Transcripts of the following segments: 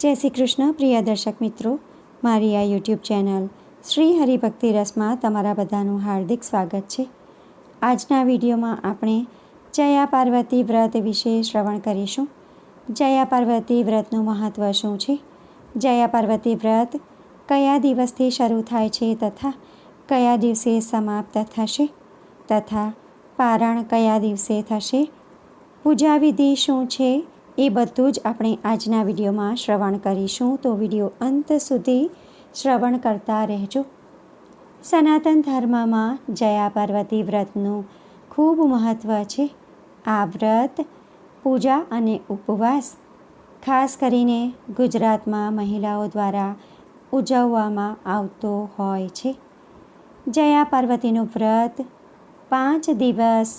જય શ્રી કૃષ્ણ, પ્રિય દર્શક મિત્રો. મારી આ યુટ્યુબ ચેનલ શ્રી હરિભક્તિ રસમાં તમારા બધાનું હાર્દિક સ્વાગત છે. આજના વિડીયોમાં આપણે જયા પાર્વતી વ્રત વિશે શ્રવણ કરીશું. જયા પાર્વતી વ્રતનું મહત્ત્વ શું છે? જયા પાર્વતી વ્રત કયા દિવસથી શરૂ થાય છે તથા કયા દિવસે સમાપ્ત થશે? તથા પારણ કયા દિવસે થશે? પૂજા વિધિ શું છે? એ બધું જ આપણે આજના વિડીયોમાં શ્રવણ કરીશું. તો વીડિયો અંત સુધી શ્રવણ કરતા રહેજો. સનાતન ધર્મમાં જયા પાર્વતી વ્રતનું ખૂબ મહત્ત્વ છે. આ વ્રત પૂજા અને ઉપવાસ, ખાસ કરીને ગુજરાતમાં મહિલાઓ દ્વારા ઉજવવામાં આવતો હોય છે. જયા પાર્વતીનું વ્રત પાંચ દિવસ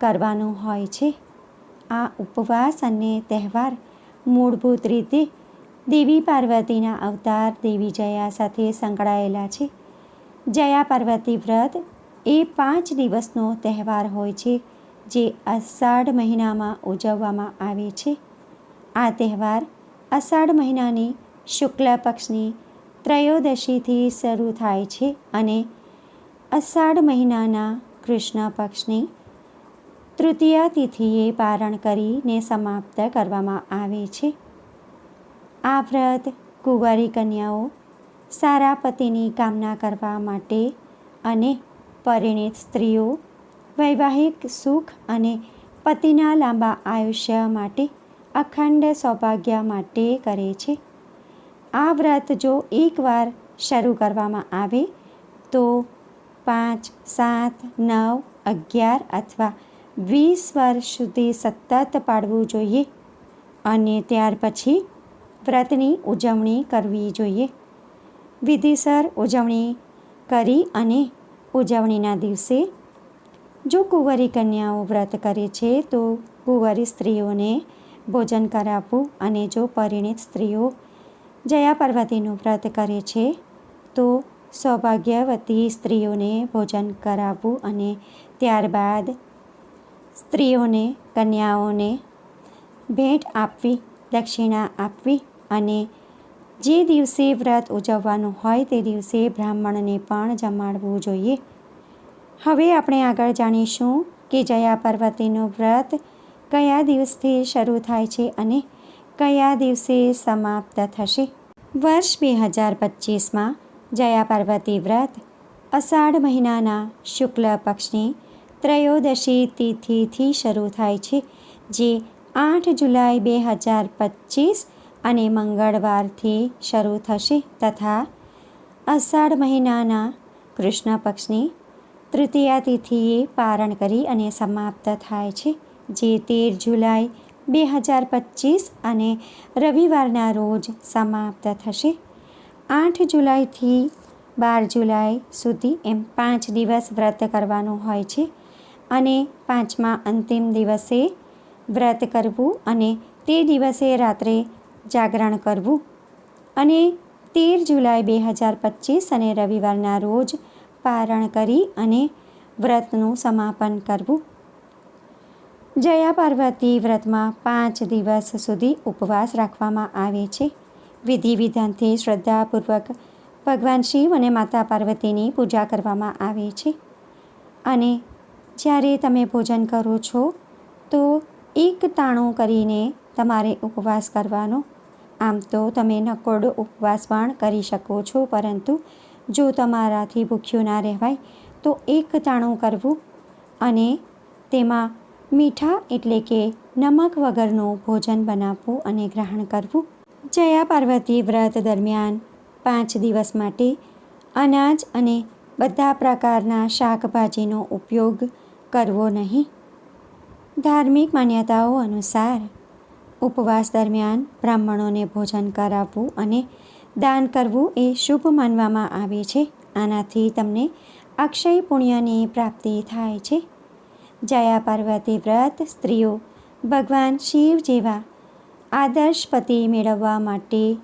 કરવાનું હોય છે. આ ઉપવાસ અને તહેવાર મૂળભૂત રીતે દેવી પાર્વતીના અવતાર, દેવી જયા સાથે સંકળાયેલા છે. જયા પાર્વતી વ્રત એ પાંચ દિવસનો તહેવાર હોય છે, જે અષાઢ મહિનામાં ઉજવવામાં આવે છે. આ તહેવાર અષાઢ મહિનાની શુક્લ પક્ષની ત્રયોદશીથી શરૂ થાય છે અને અષાઢ મહિનાના કૃષ્ણ પક્ષની તૃતીય તિથિએ પારણ કરીને સમાપ્ત કરવામાં આવે છે. આ વ્રત કુંવારી કન્યાઓ સારા પતિની કામના કરવા માટે અને પરિણીત સ્ત્રીઓ વૈવાહિક સુખ અને પતિના લાંબા આયુષ્ય માટે અખંડ સૌભાગ્ય માટે કરે છે. આ વ્રત જો એકવાર શરૂ કરવામાં આવે તો પાંચ, સાત, નવ, અગિયાર અથવા વીસ વર્ષ સુધી સતત પાડવું જોઈએ અને ત્યાર પછી વ્રતની ઉજવણી કરવી જોઈએ. વિધિસર ઉજવણી કરી અને ઉજવણીના દિવસે જો કુંવરી કન્યાઓ વ્રત કરે છે, તો કુંવરી સ્ત્રીઓને ભોજન કરાવવું અને જો પરિણીત સ્ત્રીઓ જયા પાર્વતીનું વ્રત કરે છે, તો સૌભાગ્યવતી સ્ત્રીઓને ભોજન કરાવવું અને ત્યારબાદ સ્ત્રીઓને, કન્યાઓને ભેટ આપવી, દક્ષિણા આપવી અને જે દિવસે વ્રત ઉજવવાનું હોય તે દિવસે બ્રાહ્મણને પણ જમાડવું જોઈએ. હવે આપણે આગળ જાણીશું કે જયા પાર્વતીનું વ્રત કયા દિવસથી શરૂ થાય છે અને કયા દિવસે સમાપ્ત થશે. વર્ષ બે હજાર પચીસમાં જયા પાર્વતી વ્રત અષાઢ મહિનાના શુક્લ પક્ષની ત્રયોદશી તિથિથી શરૂ થાય છે, જે આઠ જુલાઈ બે હજાર પચીસ અને મંગળવારથી શરૂ થશે તથા અષાઢ મહિનાના કૃષ્ણ પક્ષની તૃતીયા તિથિએ પારણ કરી અને સમાપ્ત થાય છે, જે તેર જુલાઈ બે હજાર પચીસ અને રવિવારના રોજ સમાપ્ત થશે. આઠ જુલાઈથી બાર જુલાઈ સુધી એમ પાંચ દિવસ વ્રત કરવાનું હોય છે અને પાંચમા અંતિમ દિવસે વ્રત કરવું અને તે દિવસે રાત્રે જાગરણ કરવું. અને તેર જુલાઈ બે હજાર પચીસ અને રવિવારના રોજ પારણ કરી અને વ્રતનું સમાપન કરવું. જયા પાર્વતી વ્રતમાં પાંચ દિવસ સુધી ઉપવાસ રાખવામાં આવે છે. વિધિ વિધાનથી શ્રદ્ધાપૂર્વક ભગવાન શિવ અને માતા પાર્વતીની પૂજા કરવામાં આવે છે. અને જ્યારે તમે ભોજન કરો છો, તો એક તાણું કરીને તમારે ઉપવાસ કરવાનો. આમ તો તમે નકોડો ઉપવાસ પણ કરી શકો છો, પરંતુ જો તમારાથી ભૂખ્યું ના રહેવાય, તો એક તાણું કરવું અને તેમાં મીઠા એટલે કે નમક વગરનું ભોજન બનાવવું અને ગ્રહણ કરવું. જયા પાર્વતી વ્રત દરમિયાન પાંચ દિવસ માટે અનાજ અને બધા પ્રકારના શાકભાજીનો ઉપયોગ કરવો નહીં. ધાર્મિક માન્યતાઓ અનુસાર ઉપવાસ દરમિયાન બ્રાહ્મણોને ભોજન કરાવવું અને દાન કરવું એ શુભ માનવામાં આવે છે. આનાથી તમને અક્ષય પુણ્યની પ્રાપ્તિ થાય છે. જયા પાર્વતી વ્રત સ્ત્રીઓ ભગવાન શિવ જેવા આદર્શ પતિ મેળવવા માટે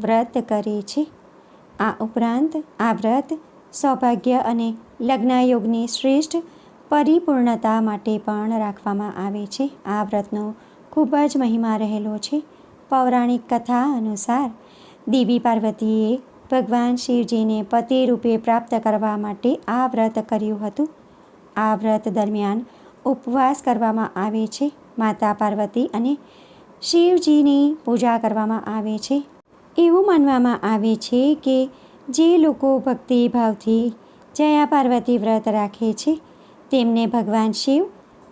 વ્રત કરે છે. આ ઉપરાંત આ વ્રત સૌભાગ્ય અને લગ્નયોગની શ્રેષ્ઠ પરિપૂર્ણતા માટે પણ રાખવામાં આવે છે. આ વ્રતનો ખૂબ જ મહિમા રહેલો છે. પૌરાણિક કથા અનુસાર દેવી પાર્વતીએ ભગવાન શિવજીને પતિ રૂપે પ્રાપ્ત કરવા માટે આ વ્રત કર્યું હતું. આ વ્રત દરમિયાન ઉપવાસ કરવામાં આવે છે. માતા પાર્વતી અને શિવજીની પૂજા કરવામાં આવે છે. એવું માનવામાં આવે છે કે જે લોકો ભક્તિભાવથી જયા પાર્વતી વ્રત રાખે છે તેમને ભગવાન શિવ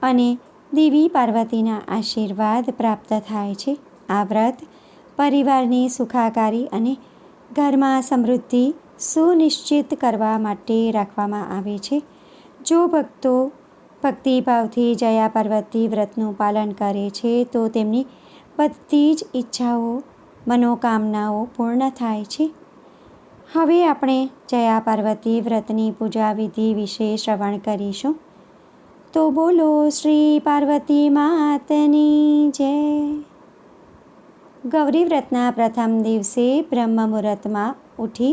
અને દેવી પાર્વતીના આશીર્વાદ પ્રાપ્ત થાય છે. આ વ્રત પરિવારની સુખાકારી અને ઘરમાં સમૃદ્ધિ સુનિશ્ચિત કરવા માટે રાખવામાં આવે છે. જો ભક્તો ભક્તિભાવથી જયા પાર્વતી વ્રતનું પાલન કરે છે, તો તેમની બધી જ ઈચ્છાઓ, મનોકામનાઓ પૂર્ણ થાય છે. હવે આપણે જયા પાર્વતી વ્રતની પૂજા વિધિ વિશે શ્રવણ કરીશું. તો બોલો શ્રી પાર્વતી માતની જય. ગૌરી વ્રતના પ્રથમ દિવસે બ્રહ્મ મુહૂર્તમાં ઉઠી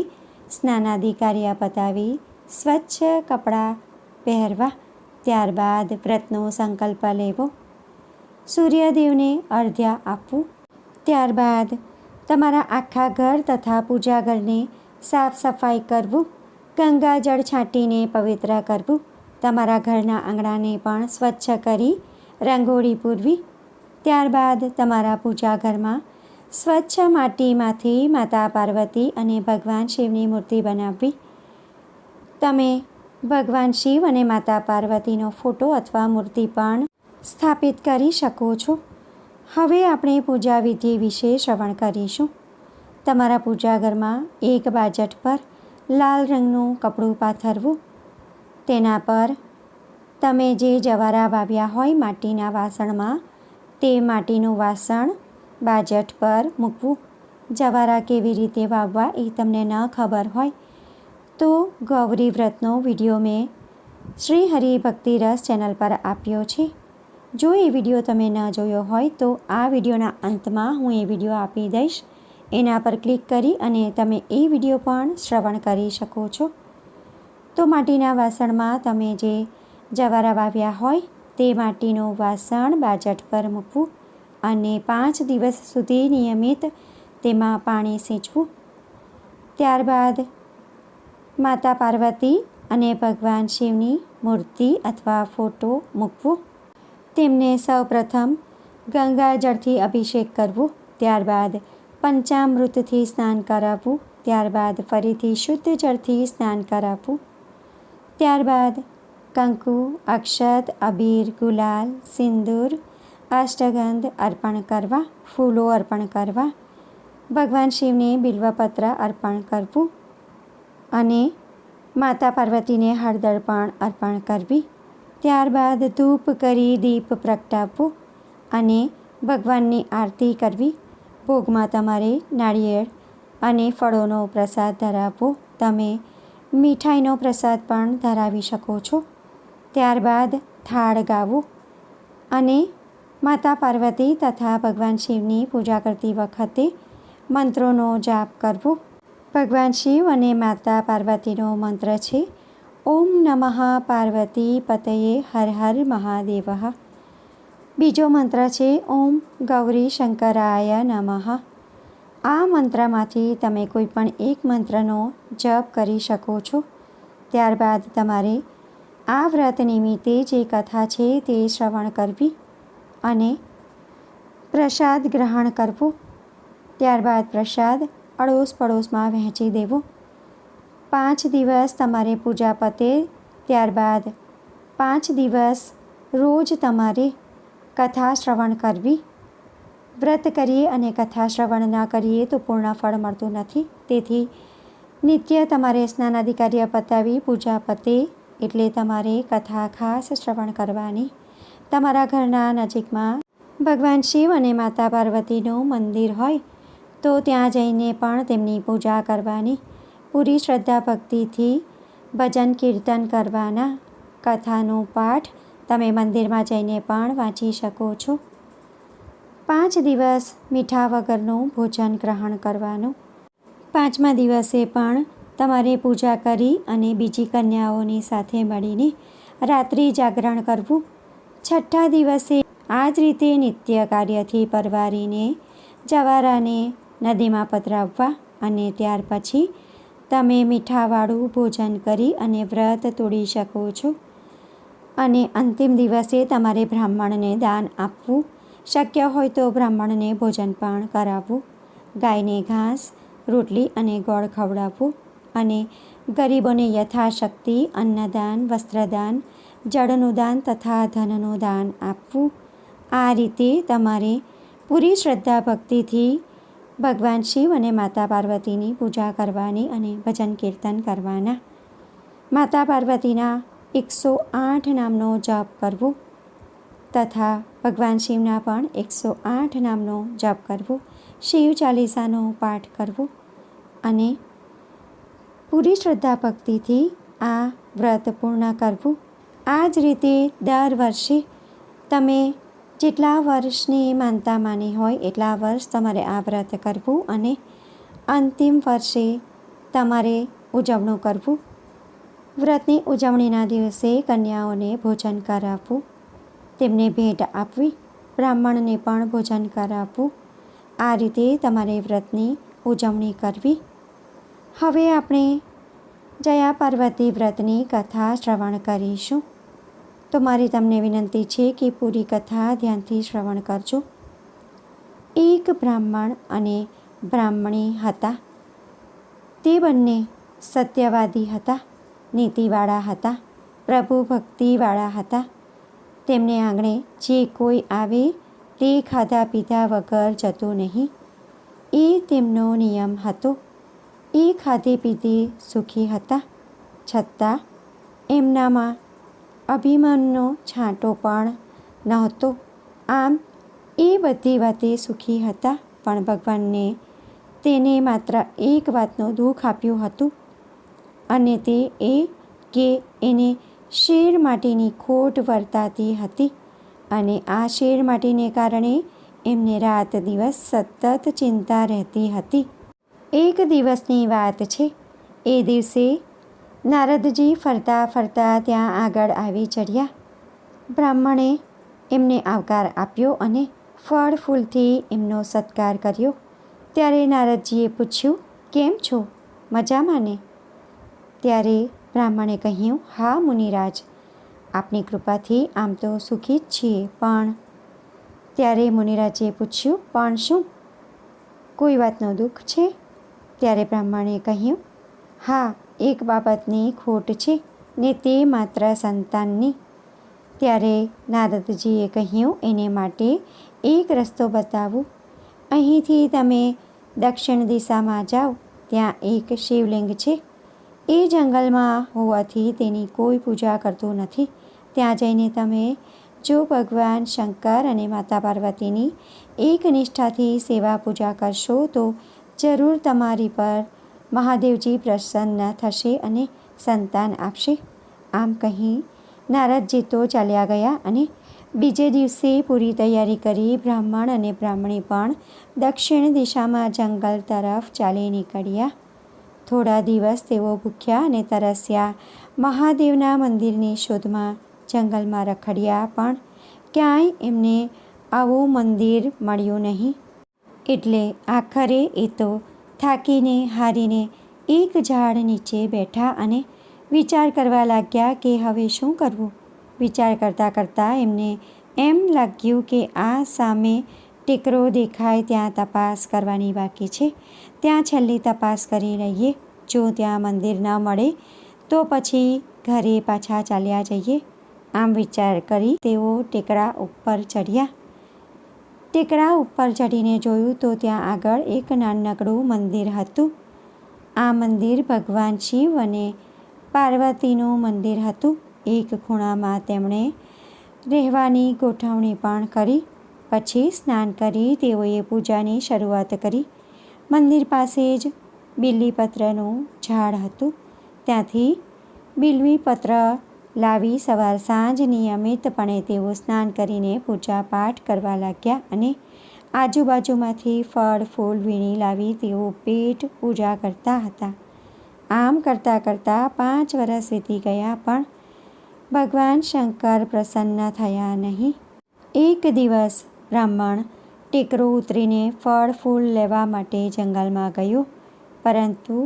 સ્નાનાદિ કાર્ય પતાવી સ્વચ્છ કપડાં પહેરવા ત્યારબાદ વ્રતનો સંકલ્પ લેવો. સૂર્યદેવને અર્ધ્ય આપવું. ત્યારબાદ તમારા આખા ઘર તથા પૂજા ઘરને સાફ સફાઈ કરવું. ગંગાજળ છાંટીને પવિત્ર કરવું. તમારા ઘરના આંગણાને પણ સ્વચ્છ કરી રંગોળી પૂરવી. ત્યારબાદ તમારા પૂજા ઘરમાં સ્વચ્છ માટીમાંથી માતા પાર્વતી અને ભગવાન શિવની મૂર્તિ બનાવવી. તમે ભગવાન શિવ અને માતા પાર્વતીનો ફોટો અથવા મૂર્તિ પણ સ્થાપિત કરી શકો છો. હવે આપણે પૂજા વિધિ વિશે શ્રવણ કરીશું. તમારા પૂજા ઘરમાં એક બાજટ પર લાલ રંગનું કપડું પાથરવું. તેના પર તમે જે જવારા વાવ્યા હોય માટીના વાસણમાં, તે માટીનું વાસણ બાજટ પર મૂકવું. જવારા કેવી રીતે વાવવા એ તમને ન ખબર હોય તો ગૌરી વ્રતનો વીડિયો મેં શ્રી હરિ ભક્તિ રસ ચેનલ પર આપ્યો છે. જો એ વીડિયો તમે ન જોયો હોય તો આ વિડીયોના અંતમાં હું એ વીડિયો આપી દઈશ. એના પર ક્લિક કરી અને તમે એ વીડિયો પણ શ્રવણ કરી શકો છો. તો માટીના વાસણમાં તમે જે જવારા વાવ્યા હોય તે માટીનું વાસણ બાજટ પર મૂકવું અને પાંચ દિવસ સુધી નિયમિત તેમાં પાણી સિંચવું. ત્યારબાદ માતા પાર્વતી અને ભગવાન શિવની મૂર્તિ અથવા ફોટો મૂકવું. તેમને સૌપ્રથમ ગંગાજળથી અભિષેક કરવો, ત્યારબાદ પંચામૃતથી સ્નાન કરાવવું, ત્યારબાદ ફરીથી શુદ્ધ જળથી સ્નાન કરાવવું. ત્યારબાદ કંકુ, અક્ષત, અબીર, ગુલાલ, સિંદૂર, અષ્ટગંધ અર્પણ કરવા, ફૂલો અર્પણ કરવા, ભગવાન શિવને બિલ્વપત્ર અર્પણ કરવું અને માતા પાર્વતીને હળદર પણ અર્પણ કરવી. ત્યારબાદ ધૂપ કરી દીપ પ્રગટાવવું અને ભગવાનની આરતી કરવી. ભોગમાં તમારે નાળિયેર અને ફળોનો પ્રસાદ ધરાવવો. તમે મીઠાઈનો પ્રસાદ પણ ધરાવી શકો છો. ત્યારબાદ થાળ ગાવું અને માતા પાર્વતી તથા ભગવાન શિવની પૂજા કરતી વખતે મંત્રોનો જાપ કરવો. ભગવાન શિવ અને માતા પાર્વતીનો મંત્ર છે, ઓમ નમઃ પાર્વતી પતયે હર હર મહાદેવ. બીજો મંત્ર છે, ઓમ ગૌરી શંકરાય નમઃ. આ મંત્રમાંથી તમે કોઈ પણ એક મંત્રનો જપ કરી શકો છો. ત્યારબાદ તમારે આ વ્રત નિમિત્તે જે કથા છે તે શ્રવણ કરવી અને પ્રસાદ ગ્રહણ કરવો. ત્યારબાદ પ્રસાદ અડોશ પડોશમાં વહેંચી દેવો. પાંચ દિવસ તમારે પૂજા પતે, ત્યારબાદ પાંચ દિવસ રોજ તમારે કથા શ્રવણ કરવી. વ્રત કરીએ અને કથા શ્રવણ ના કરીએ તો પૂર્ણ ફળ મળતું નથી. તેથી નિત્ય તમારે સ્નાનાધિકાર્ય પતાવી પૂજા પતે એટલે તમારે કથા ખાસ શ્રવણ કરવાની. તમારા ઘરના નજીકમાં ભગવાન શિવ અને માતા પાર્વતીનું મંદિર હોય તો ત્યાં જઈને પણ તેમની પૂજા કરવાની. પૂરી શ્રદ્ધા ભક્તિથી ભજન કીર્તન કરવાના. કથાનું પાઠ તમે મંદિરમાં જઈને પણ વાંચી શકો છો. પાંચ દિવસ મીઠા વગરનું ભોજન ગ્રહણ કરવાનું. પાંચમા દિવસે પણ તમારે પૂજા કરી અને બીજી કન્યાઓની સાથે મળીને રાત્રિ જાગરણ કરવું. છઠ્ઠા દિવસે આ જ રીતે નિત્ય કાર્યથી પરવારીને જવારાને નદીમાં પધરાવવા અને ત્યાર પછી તમે મીઠાવાળું ભોજન કરી અને વ્રત તોડી શકો છો. અને અંતિમ દિવસે તમારે બ્રાહ્મણને દાન આપવું. શક્ય હોય તો બ્રાહ્મણને ભોજન પણ કરાવવું, ગાયને ઘાસ, રોટલી અને ગોળ ખવડાવવું અને ગરીબોને યથાશક્તિ, અન્નદાન, વસ્ત્રદાન, જળનું દાન તથા ધનનું દાન આપવું. આ રીતે તમારે પૂરી શ્રદ્ધા ભક્તિથી ભગવાન શિવ અને માતા પાર્વતીની પૂજા કરવાની અને ભજન કીર્તન કરવાના. માતા પાર્વતીના એકસો આઠ નામનો જપ કરવો. તથા ભગવાન શિવના પણ એકસો આઠ નામનો જપ કરવો, શિવ ચાલીસાનો પાઠ કરવો અને પૂરી શ્રદ્ધા ભક્તિથી આ વ્રત પૂર્ણ કરવું. આ જ રીતે દર વર્ષે તમે જેટલા વર્ષની માનતા માની હોય એટલા વર્ષ તમારે આ વ્રત કરવું અને અંતિમ વર્ષે તમારે ઉજવણું કરવું. વ્રતની ઉજવણીના દિવસે કન્યાઓને ભોજન કરાવવું. તેમને ભેટ આપવી, બ્રાહ્મણને પણ ભોજન કરાવવું. આ રીતે તમારે વ્રતની ઉજવણી કરવી. હવે આપણે જયા પાર્વતી વ્રતની કથા શ્રવણ કરીશું. તો મારી તમને વિનંતી છે કે પૂરી કથા ધ્યાનથી શ્રવણ કરજો. એક બ્રાહ્મણ અને બ્રાહ્મણી હતા. તે બંને સત્યવાદી હતા, નીતિવાળા હતા પ્રભુ ભક્તિવાળા હતા. તેમને આંગણે જે કોઈ આવે તે ખાધા પીધા વગર જતું નહીં. એ તેમનો નિયમ હતો. એ ખાધે પીધે સુખી હતા. છતાં એમનામાં અભિમાનનો છાંટો પણ નહોતો. આમ એ બધી વાતે સુખી હતા, પણ ભગવાનને તેને માત્ર એક વાતનું દુઃખ આપ્યું હતું. અને તે એ કે એને શેર માટેની ખોટ વર્તાતી હતી અને આ શેર માટીને કારણે એમને રાત દિવસ સતત ચિંતા રહેતી હતી. એક દિવસની વાત છે, એ દિવસે નારદજી ફરતા ફરતા ત્યાં આગળ આવી ચડ્યા. બ્રાહ્મણે એમને આવકાર આપ્યો અને ફળ ફૂલથી એમનો સત્કાર કર્યો. ત્યારે નારદજીએ પૂછ્યું, કેમ છો? મજામાં ને? ત્યારે બ્રાહ્મણે કહ્યું, હા, મુનિરાજ, આપની કૃપાથી આમ તો સુખી જ છીએ, પણ ત્યારે મુનિરાજે પૂછ્યું, પણ શું? કોઈ વાતનો દુઃખ છે? ત્યારે બ્રાહ્મણે કહ્યું, હા, એક બાબતની ખોટ છે ને તે માત્ર સંતાનની. ત્યારે નારદજીએ કહ્યું, એને માટે એક રસ્તો બતાવું. અહીંથી તમે દક્ષિણ દિશામાં જાઓ, ત્યાં એક શિવલિંગ છે. એ જંગલમાં હોવાથી તેની કોઈ પૂજા કરતું નથી. ત્યાં જઈને તમે જો ભગવાન શંકર અને માતા પાર્વતીની એક નિષ્ઠાથી સેવા પૂજા કરશો, તો જરૂર તમારી પર મહાદેવજી પ્રસન્ન થશે અને સંતાન આપશે. આમ કહી નારદજી તો ચાલ્યા ગયા અને બીજે દિવસે પૂરી તૈયારી કરી બ્રાહ્મણ અને બ્રાહ્મણી પણ દક્ષિણ દિશામાં જંગલ તરફ ચાલી નીકળ્યા. થોડા દિવસ તેઓ ભૂખ્યા અને તરસ્યા. મહાદેવના મંદિરની શોધમાં જંગલમાં રખડ્યા, પણ ક્યાંય એમને આવું મંદિર મળ્યું નહીં. એટલે આખરે એ તો થાકીને હારીને એક ઝાડ નીચે બેઠા અને વિચાર કરવા લાગ્યા કે હવે શું કરવું? વિચાર કરતાં કરતાં એમને એમ લાગ્યું કે આ સામે ટેકરો દેખાય, ત્યાં તપાસ કરવાની બાકી છે. ત્યાં છેલ્લી તપાસ કરી લઈએ જો ત્યાં મંદિર ન મળે, તો પછી ઘરે પાછા ચાલ્યા જઈએ. આમ વિચાર કરી તેઓ ટેકરા ઉપર ચડ્યા ટેકરા ઉપર ચડીને જોયું તો ત્યાં આગળ એક નાનકડું મંદિર હતું. આ મંદિર ભગવાન શિવ અને પાર્વતીનું મંદિર હતું. એક ખૂણામાં તેમણે રહેવાની ગોઠવણી પણ કરી. પછી સ્નાન કરી તેઓએ પૂજાની શરૂઆત કરી. મંદિર પાસે જ બિલ્લીપત્રનું ઝાડ હતું. ત્યાંથી બિલ્વીપત્ર લાવી સવાર સાંજ નિયમિતપણે તેઓ સ્નાન કરીને પૂજા પાઠ કરવા લાગ્યા અને આજુબાજુમાંથી ફળ, ફૂલ વીણી લાવી તેઓ પેટ પૂજા કરતા હતા. આમ કરતાં કરતાં પાંચ વર્ષ વીતી ગયા, પણ ભગવાન શંકર પ્રસન્ન થયા નહીં. એક દિવસ બ્રાહ્મણ ટેકરો ઉતરીને ફળ ફૂલ લેવા માટે જંગલમાં ગયો. પરંતુ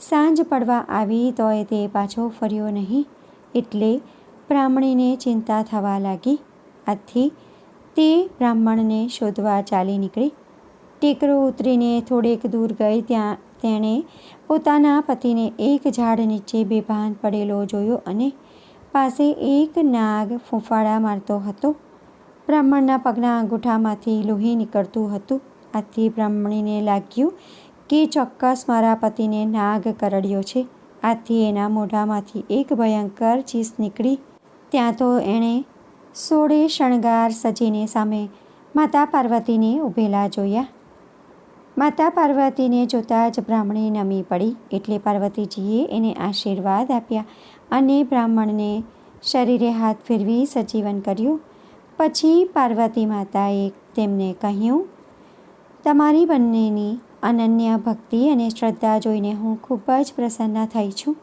સાંજ પડવા આવી તોય તે પાછો ફર્યો નહીં, એટલે બ્રાહ્મણીને ચિંતા થવા લાગી. આથી તે બ્રાહ્મણને શોધવા ચાલી નીકળી. ટેકરો ઉતરીને થોડેક દૂર ગઈ ત્યાં તેણે પોતાના પતિને એક ઝાડ નીચે બેભાન પડેલો જોયો અને પાસે એક નાગ ફૂંફાડા મારતો હતો. બ્રાહ્મણના પગના અંગૂઠામાંથી લોહી નીકળતું હતું. આથી બ્રાહ્મણીને લાગ્યું કે ચોક્કસ મારા પતિને નાગ કરડ્યો છે. આથી એના મોઢામાંથી એક ભયંકર ચીસ નીકળી. ત્યાં તો એણે સોળે શણગાર સજીને સામે માતા પાર્વતીને ઊભેલા જોયા. માતા પાર્વતીને જોતાં જ બ્રાહ્મણી નમી પડી. એટલે પાર્વતીજીએ એને આશીર્વાદ આપ્યા અને બ્રાહ્મણને શરીરે હાથ ફેરવી સજીવન કર્યું. પછી પાર્વતી માતાએ તેમને કહ્યું, તમારી બંનેની અનન્ય ભક્તિ અને શ્રદ્ધા જોઈને હું ખૂબ જ પ્રસન્ન થઈ છું.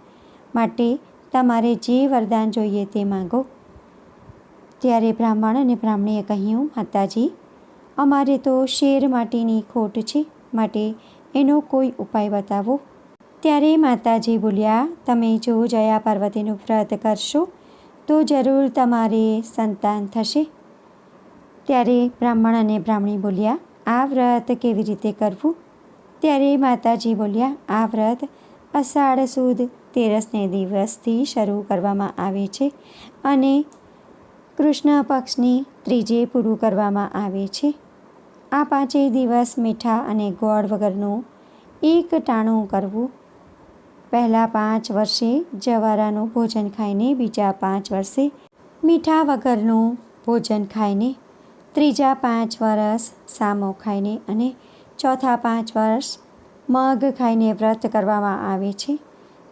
માટે તમારે જે વરદાન જોઈએ તે માંગો. ત્યારે બ્રાહ્મણ અને બ્રાહ્મણીએ કહ્યું, માતાજી, અમારે તો શેર માટીની ખોટ છે. માટે એનો કોઈ ઉપાય બતાવો. ત્યારે માતાજી બોલ્યા, તમે જો જયા પાર્વતીનું વ્રત કરશો, તો જરૂર તમારે સંતાન થશે. ત્યારે બ્રાહ્મણ અને બ્રાહ્મણી બોલ્યા, આ વ્રત કેવી રીતે કરવું? ત્યારે માતાજી બોલ્યા, આ વ્રત અષાઢ સુદ તેરસને દિવસથી શરૂ કરવામાં આવે છે અને કૃષ્ણ પક્ષની ત્રીજે પૂરું કરવામાં આવે છે. આ પાંચેય દિવસ મીઠા અને ગોળ વગરનું એક ટાણું કરવું. પહેલાં પાંચ વર્ષે જવારાનું ભોજન ખાઈને બીજા પાંચ વર્ષે મીઠા વગરનું ભોજન ખાઈને ત્રીજા પાંચ વર્ષ સામો ખાઈને અને ચોથા પાંચ વર્ષ મગ ખાઈને વ્રત કરવામાં આવે છે.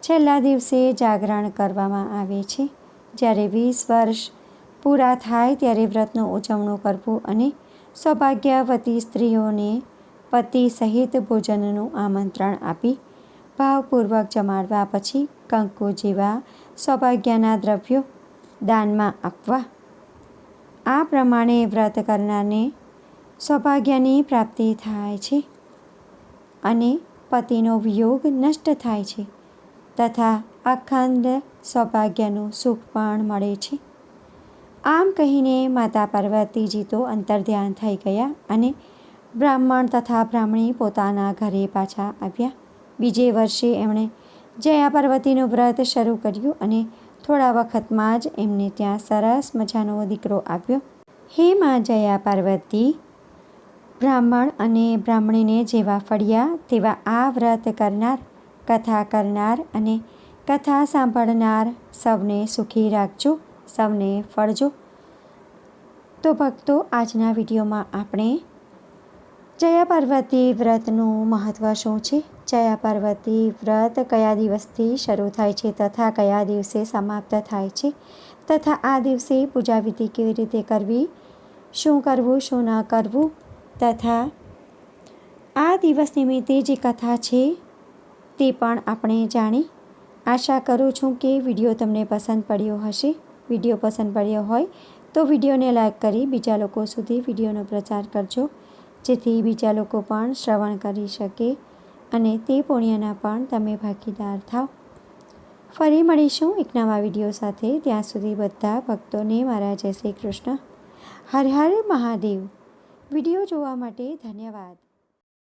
છેલ્લા દિવસે જાગરણ કરવામાં આવે છે. જ્યારે વીસ વર્ષ પૂરા થાય ત્યારે વ્રતનું ઉજવણું કરવું અને સૌભાગ્યવતી સ્ત્રીઓને પતિ સહિત ભોજનનું આમંત્રણ આપી ભાવપૂર્વક જમાડવા પછી કંકુ જેવા સૌભાગ્યના દ્રવ્યો દાનમાં આપવા આ પ્રમાણે વ્રત કરનારને સૌભાગ્યની પ્રાપ્તિ થાય છે અને પતિનો વિયોગ નષ્ટ થાય છે તથા અખંડ સૌભાગ્યનું સુખ પણ મળે છે. આમ કહીને માતા પાર્વતીજી તો અંતર્ધ્યાન થઈ ગયા અને બ્રાહ્મણ તથા બ્રાહ્મણી પોતાના ઘરે પાછા આવ્યા. બીજે વર્ષે એમણે જયા પાર્વતીનું વ્રત શરૂ કર્યું અને થોડા વખતમાં જ એમને ત્યાં સરસ મજાનો દીકરો આવ્યો હે માં જયા પાર્વતી, બ્રાહ્મણ અને બ્રાહ્મણીને જેવા ફળ્યા તેવા આ વ્રત કરનાર, કથા કરનાર અને કથા સાંભળનાર સૌને સુખી રાખજો, સૌને ફળજો. તો ભક્તો, આજના વિડીયોમાં આપણે જયા પાર્વતી વ્રતનું મહત્ત્વ શું છે? જયા પાર્વતી વ્રત કયા દિવસથી શરૂ થાય છે તથા કયા દિવસે સમાપ્ત થાય છે તથા આ દિવસે પૂજાવિધિ કેવી રીતે કરવી, શું કરવું, શું ન કરવું તથા આ દિવસ નિમિત્તે જે કથા છે તે પણ આપણે જાણી. આશા કરું છું કે વીડિયો તમને પસંદ પડ્યો હશે. વીડિયો પસંદ પડ્યો હોય તો વિડીયોને લાઈક કરી બીજા લોકો સુધી વિડીયોનો પ્રચાર કરજો, જેથી બીજા લોકો પણ શ્રવણ કરી શકે. અને તે પુણ્યના પણ તમે ભાગીદાર થાઓ ફરી મળીશું એક નવા વીડિયો સાથે. ત્યાં સુધી બધા ભક્તોને મારા જય શ્રી કૃષ્ણ. હર હર મહાદેવ. વીડિયો જોવા માટે ધન્યવાદ.